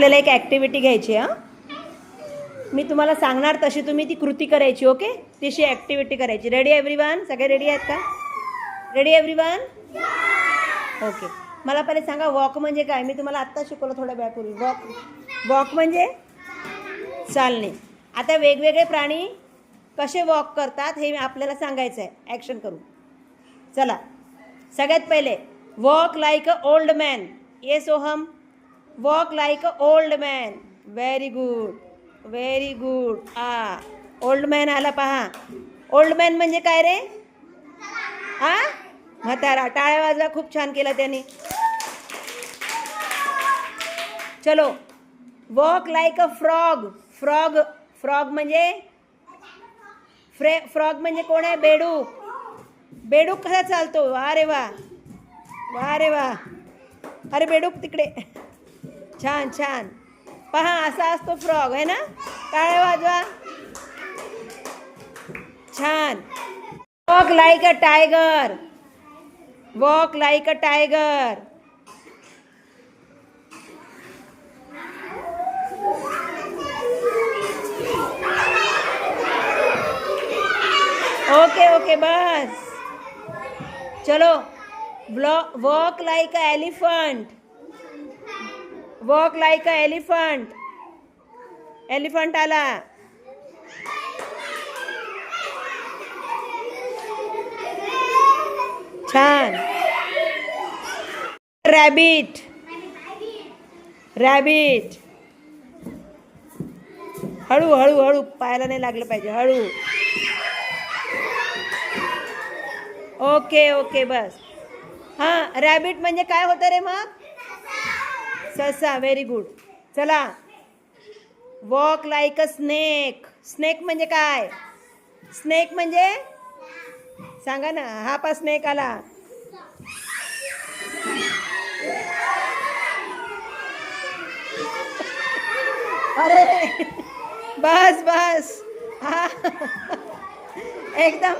आपल्याला एक ॲक्टिव्हिटी घ्यायची हां? मी तुम्हाला सांगणार तशी तुम्ही ती कृती करायची ओके? तशी ॲक्टिव्हिटी करायची. रेडी एव्हरीवन सगळे रेडी आहेत का? रेडी एव्हरीवन ओके मला पहिले सांगा वॉक म्हणजे काय? मी तुम्हाला आत्ता शिकवलं थोड्या वेळापूर्वी. वॉक वॉक म्हणजे चालणे. आता वेगवेगळे प्राणी कसे वॉक करतात हे आपल्याला सांगायचं आहे ॲक्शन करू. चला. सगळ्यात पहिले walk like a old man ये Soham walk like a old man very good very good a old man आला पहा ओल्ड मॅन म्हणजे काय रे? आ म्हातारा. टाळ्या वाजवा खूप छान केला त्याने. चलो. Walk like a frog frog frog म्हणजे? फ्रे फ्रॉग म्हणजे कोण आहे? बेडूक. बेडूक कसा चालतो? वा रे वा वा रे वा अरे बेडूक तिकडे. छान छान. पहा असा असतो फ्रॉग आहे ना? टाळ्या वाजवा. छान. Walk like a tiger walk like a tiger okay okay बस. चलो. Walk like a elephant walk like a elephant elephant आला. छान. रॅबिट रॅबिट हळू हळू हळू. पायाला नाही लागलं पाहिजे. हळू. ओके ओके बस. हां रॅबिट म्हणजे काय होतं रे मग? ससा व्हेरी गुड चला. Walk like a snake snake म्हणजे काय? स्नेक म्हणजे? सांगा ना. हा पा स्नेक आला. अरे. बस बस. हा. एकदम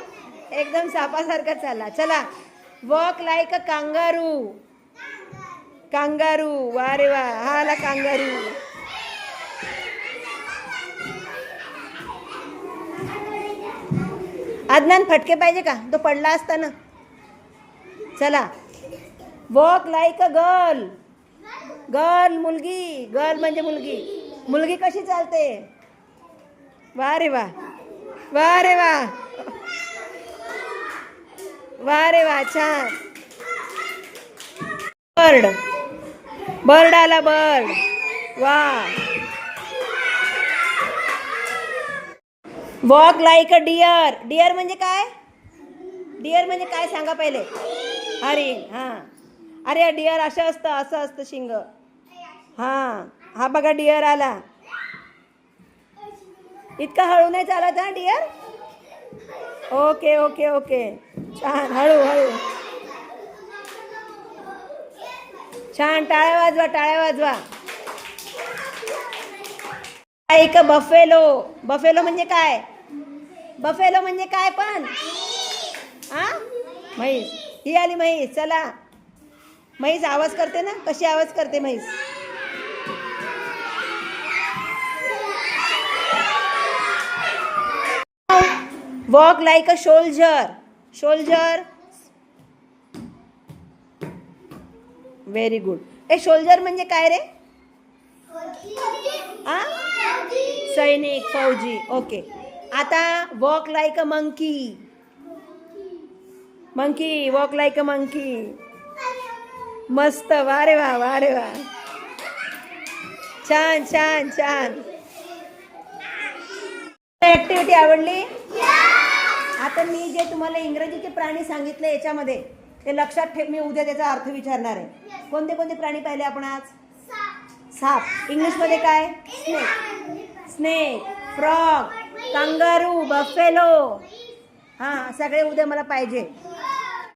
एकदम सापासारखा चालला. चला. Walk like a kangaroo kangaroo वा रे वा हाला कांगारू. आदनान फटके पाहिजे का? तो पडला असता ना चला. Walk like a girl. Girl मुलगी गर्ल म्हणजे मुलगी. मुलगी कशी चालते? वा रे वा. वा रे वा. वा रे वा छान. बर्ड बर्ड आला बर्ड. वा. Walk like a deer deer म्हणजे काय? डिअर म्हणजे काय सांगा पहिले? हरिण हां. अरे डिअर असं असतं असं असतं शिंग. हां. हा बघा डिअर आला. इतका हळू नाही चालत हा डिअर ओके ओके ओके छान. हळू हळू. छान टाळ्या वाजवा टाळ्या वाजवा. एक बफेलो बफेलो म्हणजे काय? बफेलो म्हणजे काय पण? हा म्हैस. ही आली म्हैस. चला. म्हैस आवाज करते ना? कशी आवाज करते म्हैस? Walk like a soldier soldier very good A soldier म्हणजे काय रे? आ? सैनिक फौजी. ओके आता walk like a monkey monkey walk like a monkey मस्त. वा रे वा वा रे वा. छान छान छान. ऍक्टिव्हिटी आवडली? आता मी जे तुम्हाला इंग्रजीचे प्राणी सांगितले याच्यामध्ये ते लक्षात ठेव मी उद्या त्याचा अर्थ विचारणार आहे. कोणते कोणते प्राणी पाहिले आपण आज? साप. इंग्लिशमध्ये काय? Snake. Snake frog kangaroo buffalo. हां सगळे उद्या मला पाहिजे.